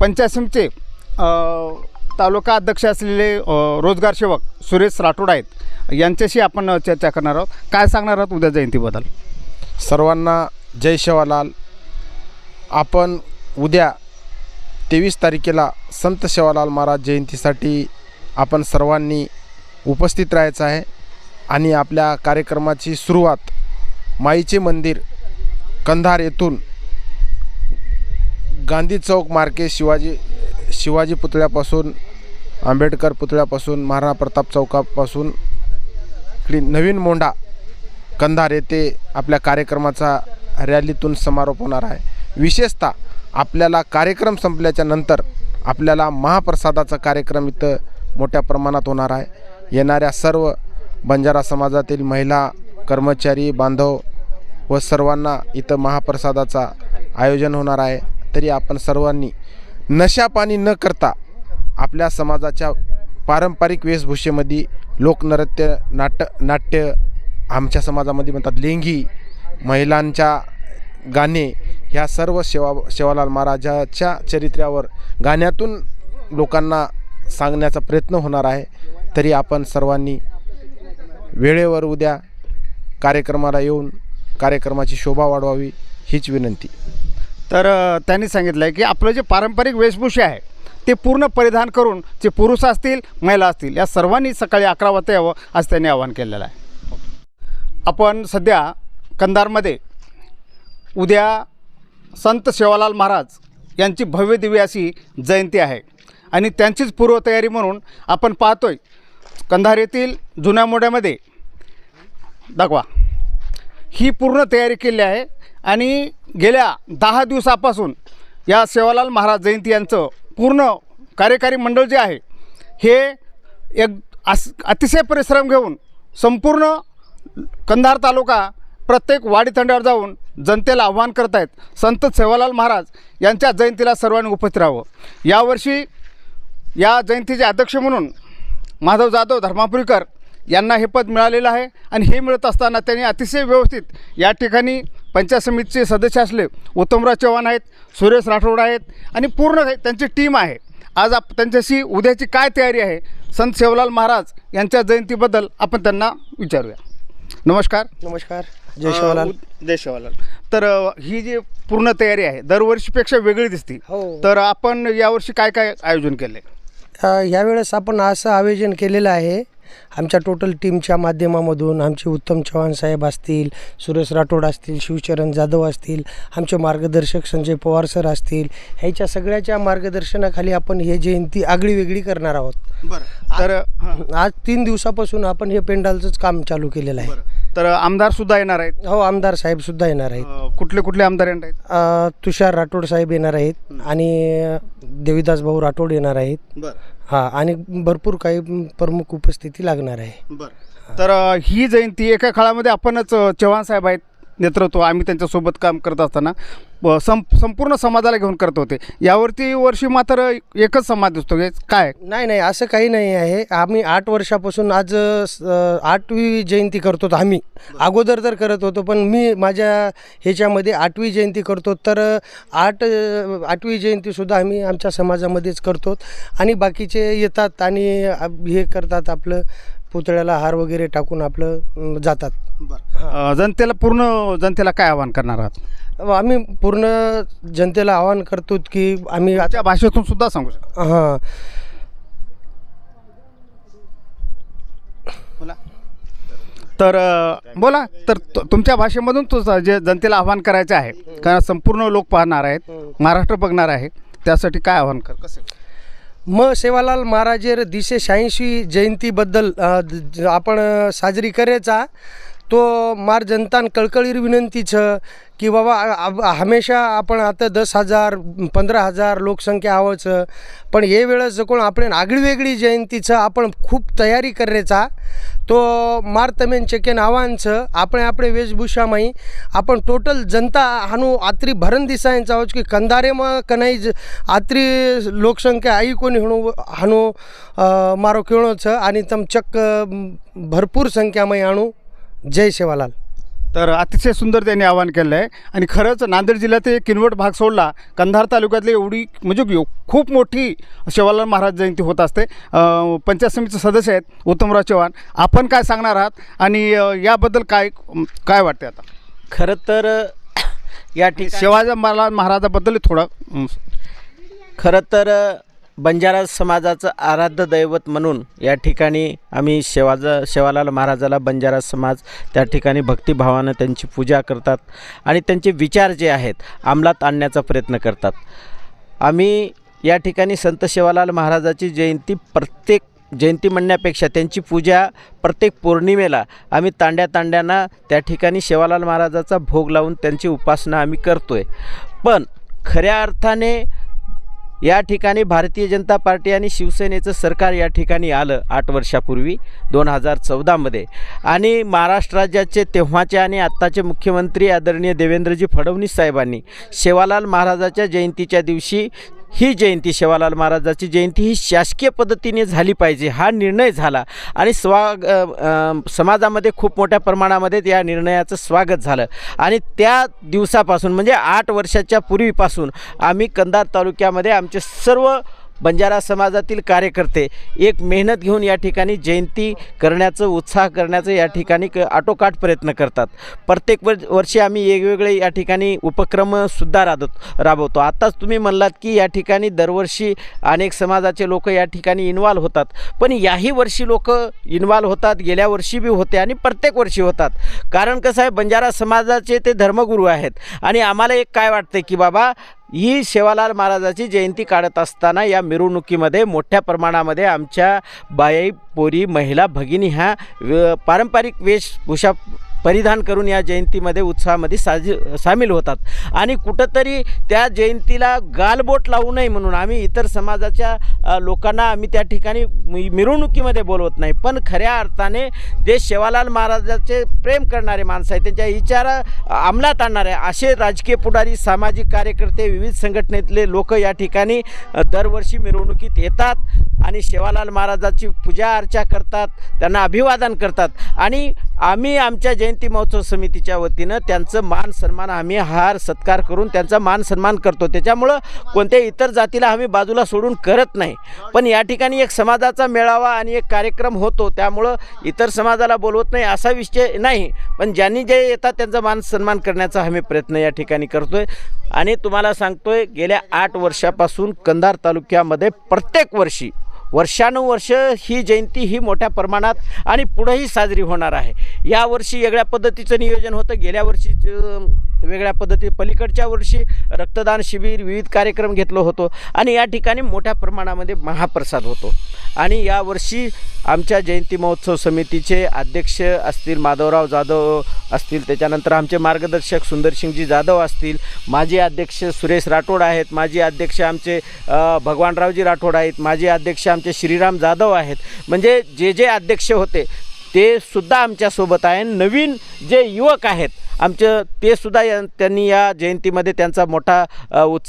पंचायत समितीचे तालुका अध्यक्ष असलेले रोजगार सेवक सुरेश राठोड आहेत. यांच्याशी आपण चर्चा करणार आहोत. काय सांगणार आहोत उद्या जयंतीबद्दल? सर्वांना जय शेवालाल. आपण उद्या तेवीस तारखेला संत शेवालाल महाराज जयंतीसाठी आपण सर्वांनी उपस्थित राहायचं आहे आणि आपल्या कार्यक्रमाची सुरुवात माईचे मंदिर कंधार येथून गांधी चौक मार्के शिवाजी शिवाजी पुतळ्यापासून आंबेडकर पुतळ्यापासून महाराणा प्रताप चौकापासून इकडे नवीन मोंढा कंधार येथे आपल्या कार्यक्रमाचा रॅलीतून समारोप होणार आहे. विशेषतः आपल्याला कार्यक्रम संपल्याच्या नंतर आपल्याला महाप्रसादाचा कार्यक्रम इथं मोठ्या प्रमाणात होणार आहे. येणाऱ्या सर्व बंजारा समाजातील महिला कर्मचारी बांधव व सर्वांना इथं महाप्रसादाचा आयोजन होणार आहे. तरी आपण सर्वांनी नशापाणी न करता आपल्या समाजाच्या पारंपरिक वेशभूषेमध्ये लोकनृत्य नाट नाट्य आमच्या समाजामध्ये म्हणतात लेंगी महिलांच्या गाणे ह्या सर्व शेवा शेवालाल महाराजाच्या चरित्र्यावर गाण्यातून लोकांना सांगण्याचा प्रयत्न होणार आहे. तरी आपण सर्वांनी वेळेवर उद्या कार्यक्रमाला येऊन कार्यक्रमाची शोभा वाढवावी हीच विनंती. तर त्यांनी सांगितलं आहे की आपलं जे पारंपरिक वेशभूषा आहे ते पूर्ण परिधान करून जे पुरुष असतील महिला असतील या सर्वांनी सकाळी अकरा वाजता यावं असं त्यांनी आवाहन केलेलं आहे. आपण सध्या कंधारमध्ये उद्या संत सेवालाल महाराज यांची भव्य दिव्य अशी जयंती आहे आणि त्यांचीच पूर्वतयारी म्हणून आपण पाहतोय कंधार येथील जुन्या मोड्यामध्ये दाखवा. ही पूर्ण तयारी केली आहे. आणि गेल्या दहा दिवसापासून या सेवालाल महाराज जयंती यांचं पूर्ण कार्यकारी मंडळ जे आहे हे एक अस अतिशय परिश्रम घेऊन संपूर्ण कंधार तालुका प्रत्येक वाडीतंड्यावर जाऊन जनतेला आव्हान करत आहेत. संत सेवालाल महाराज यांच्या जयंतीला सर्वांनी उपस्थित राहावं. यावर्षी या जयंतीचे अध्यक्ष म्हणून माधव जाधव धर्मापुरीकर यांना हे पद मिळालेलं आहे. आणि हे मिळत असताना त्यांनी अतिशय व्यवस्थित या ठिकाणी पंचायत समितीचे सदस्य असले उत्तमराव चव्हाण आहेत सुरेश राठोड आहेत आणि पूर्ण त्यांची टीम आहे. आज आप त्यांच्याशी उद्याची काय तयारी आहे? संत सेवलाल महाराज यांच्या जयंतीबद्दल आपण त्यांना विचारूया. नमस्कार. नमस्कार. जय शिवलाल. जय शिवलाल. तर ही जी पूर्ण तयारी आहे दरवर्षीपेक्षा वेगळी दिसते. हो. तर आपण यावर्षी काय काय आयोजन केलं आहे यावेळेस आपण असं आयोजन केलेलं आहे आमच्या टोटल टीमच्या माध्यमामधून आमचे उत्तम चव्हाण साहेब असतील सुरेश राठोड असतील शिवचरण जाधव असतील आमचे मार्गदर्शक संजय पवार सर असतील ह्याच्या सगळ्याच्या मार्गदर्शनाखाली आपण हे जयंती आगळी वेगळी करणार आहोत. बरं तर आज तीन दिवसापासून आपण हे पेंडालचंच काम चालू केलेलं आहे. बरं तर आमदार सुद्धा येणार आहेत? हो आमदार साहेब सुद्धा येणार आहेत. कुठले कुठले आमदार येणार आहेत? तुषार राठोड साहेब येणार आहेत. आणि देविदास भाऊ राठोड येणार आहेत. बरं. हां आणि भरपूर काही प्रमुख उपस्थिती लागणार आहे. बरं. तर अ, ही जयंती एका काळामध्ये आपणच अ, चव्हाण साहेब आहेत. नेतृत्व आम्ही त्यांच्यासोबत काम करत असताना सं संपूर्ण समाजाला घेऊन करत होते. यावरती वर्षी मात्र एकच समाज दिसतो. हे काय? नाही नाही असं काही नाही आहे. आम्ही आठ वर्षापासून आज स- आठवी जयंती करतो आम्ही. अगोदर तर करत होतो पण मी माझ्या ह्याच्यामध्ये आठवी जयंती करतो तर आठ आठवी जयंतीसुद्धा आम्ही आमच्या समाजामध्येच करतो. आणि बाकीचे येतात आणि हे करतात आपलं पुतळ्याला हार वगैरे टाकून आपलं जातात. जनतेला पूर्ण जनतेला काय आवाहन करणार आहात? आम्ही पूर्ण जनतेला आवाहन करतो की आम्ही आता त्या भाषेतून सुद्धा सांगू शकता. हां. बोला. तर बोला. तर तु- तुमच्या भाषेमधून तो जे जनतेला आव्हान करायचं आहे कारण संपूर्ण लोक पाहणार आहेत महाराष्ट्र बघणार आहे त्यासाठी काय आव्हान कर कसं म सेवालाल महाराजेर दिशे शहाऐंशी जयंतीबद्दल आपण साजरी करायचा तो मार जनतान कळकळीर विनंती छ की बाबा हमेशा आपण आता दस हजार पंधरा हजार लोकसंख्या आवचं पण हे वेळेस कोण आपण आगळी वेगळी जयंतीचं आपण खूप तयारी करायचा तो मार तमेन चेकेन आव्हानचं आपण आपले वेशभूषामाई आपण टोटल जनता हानू आत्री भरण दिसायचा आहोत की कंधारे मग कनाई ज आत्री लोकसंख्या आई कोणी हणू हानू अ, मारो खेळोच आणि तम चक्क अ, भरपूर संख्यामय आणू जय सेवालाल तर अतिशय सुंदर त्यांनी आवाहन केलं आहे आणि खरंच नांदेड जिल्ह्यातील किनवट भाग सोडला कंधार तालुक्यातली एवढी म्हणजे खूप मोठी शेवालाल महाराज जयंती होत असते. पंचायत समितीचे सदस्य आहेत उत्तमराव चव्हाण. आपण काय सांगणार आहात? आणि याबद्दल काय काय वाटते आता? खरं तर या ठिकाणी शिवाजी महाराज महाराजाबद्दल थोडं खरं तर बंजारा समाजाचं आराध्य दैवत म्हणून या ठिकाणी आम्ही शेवाजा शेवालाल महाराजाला बंजारा समाज त्या ठिकाणी भक्तिभावानं त्यांची पूजा करतात आणि त्यांचे विचार जे आहेत अंमलात आणण्याचा प्रयत्न करतात. आम्ही या ठिकाणी संत शेवालाल महाराजाची जयंती प्रत्येक जयंती म्हणण्यापेक्षा त्यांची पूजा प्रत्येक पौर्णिमेला आम्ही तांड्या तांड्यांना त्या ठिकाणी शेवालाल महाराजाचा भोग लावून त्यांची उपासना आम्ही करतो आहे पण खऱ्या अर्थाने या ठिकाणी भारतीय जनता पार्टी आणि शिवसेनेचं सरकार या ठिकाणी आलं आठ वर्षापूर्वी दोन हजार चौदामध्ये. आणि महाराष्ट्र राज्याचे तेव्हाचे आणि आत्ताचे मुख्यमंत्री आदरणीय देवेंद्रजी फडणवीस साहेबांनी शेवालाल महाराजाच्या जयंतीच्या दिवशी ही जयंती शेवालाल महाराजाची जयंती ही शासकीय पद्धतीने झाली पाहिजे हा निर्णय झाला. आणि स्वा समाजामध्ये खूप मोठ्या प्रमाणामध्ये या निर्णयाचं स्वागत झालं. आणि त्या दिवसापासून म्हणजे आठ वर्षाच्या पूर्वीपासून आम्ही कंधार तालुक्यामध्ये आमचे सर्व बंजारा समाजातील कार्यकर्ते एक मेहनत घेऊन या ठिकाणी जयंती करण्याचं उत्साह करण्याचं या ठिकाणी क आटोकाट प्रयत्न करतात. प्रत्येक वर वर्षी आम्ही वेगवेगळे या ठिकाणी उपक्रमसुद्धा राबत राबवतो. आत्ताच तुम्ही म्हणलात की या ठिकाणी दरवर्षी अनेक समाजाचे लोक या ठिकाणी इन्व्हॉल्व होतात. पण याही वर्षी लोक इन्व्हॉल्व होतात गेल्या वर्षी बी होते आणि प्रत्येक वर्षी होतात. कारण कसं आहे बंजारा समाजाचे ते धर्मगुरू आहेत. आणि आम्हाला एक काय वाटतं की बाबा ही सेवालाल महाराजाची जयंती काढत असताना या मिरवणुकीमध्ये मोठ्या प्रमाणामध्ये आमच्या बाई पोरी महिला भगिनी ह्या व- पारंपरिक वेशभूषा परिधान करून या जयंतीमध्ये उत्साहामध्ये साज सामील होतात. आणि कुठंतरी त्या जयंतीला गालबोट लावू नये म्हणून आम्ही इतर समाजाच्या लोकांना आम्ही त्या ठिकाणी मिरवणुकीमध्ये बोलवत नाही. पण खऱ्या अर्थाने जे शेवालाल महाराजाचे प्रेम करणारे माणसं आहेत त्यांच्या विचार अंमलात आणणारे असे राजकीय पुढारी सामाजिक कार्यकर्ते विविध संघटनेतले लोक या ठिकाणी दरवर्षी मिरवणुकीत येतात आणि शेवालाल महाराजाची पूजा अर्चा करतात त्यांना अभिवादन करतात. आणि आम्ही आमच्या जयंती महोत्सव समितीच्या वतीनं त्यांचं मान सन्मान आम्ही हार सत्कार करून त्यांचा मान सन्मान करतो. त्याच्यामुळं कोणत्या इतर जातीला आम्ही बाजूला सोडून करत नाही. पण या ठिकाणी एक समाजाचा मेळावा आणि एक कार्यक्रम होतो. त्यामुळं इतर समाजाला बोलवत नाही असा विषय नाही. पण ज्यांनी जे येतात त्यांचा मान सन्मान करण्याचा आम्ही प्रयत्न या ठिकाणी करतोय. आणि तुम्हाला सांगतोय गेल्या आठ वर्षापासून कंधार तालुक्यामध्ये प्रत्येक वर्षी वर्षानुवर्ष ही जयंती ही मोठ्या प्रमाणात आणि पुढेही साजरी होणार आहे. यावर्षी वेगळ्या पद्धतीचं नियोजन होतं. गेल्या वर्षीचं वेगळ्या पद्धती पलीकडच्या वर्षी रक्तदान शिबिर विविध कार्यक्रम घेतलो होतो आणि या ठिकाणी मोठ्या प्रमाणामध्ये महाप्रसाद होतो. आणि यावर्षी आमच्या जयंती महोत्सव समितीचे अध्यक्ष असतील माधवराव जाधव असतील त्याच्यानंतर आमचे मार्गदर्शक सुंदरसिंगजी जाधव असतील माजी अध्यक्ष सुरेश राठोड आहेत माजी अध्यक्ष आमचे भगवानरावजी राठोड आहेत माजी अध्यक्ष आमचे श्रीराम जाधव आहेत. म्हणजे जे जे अध्यक्ष होते ते सुद्धा आमच्यासोबत आहे. नवीन जे युवक आहेत आमचं ते सुद्धा या त्यांनी या जयंतीमध्ये त्यांचा मोठा उत्साह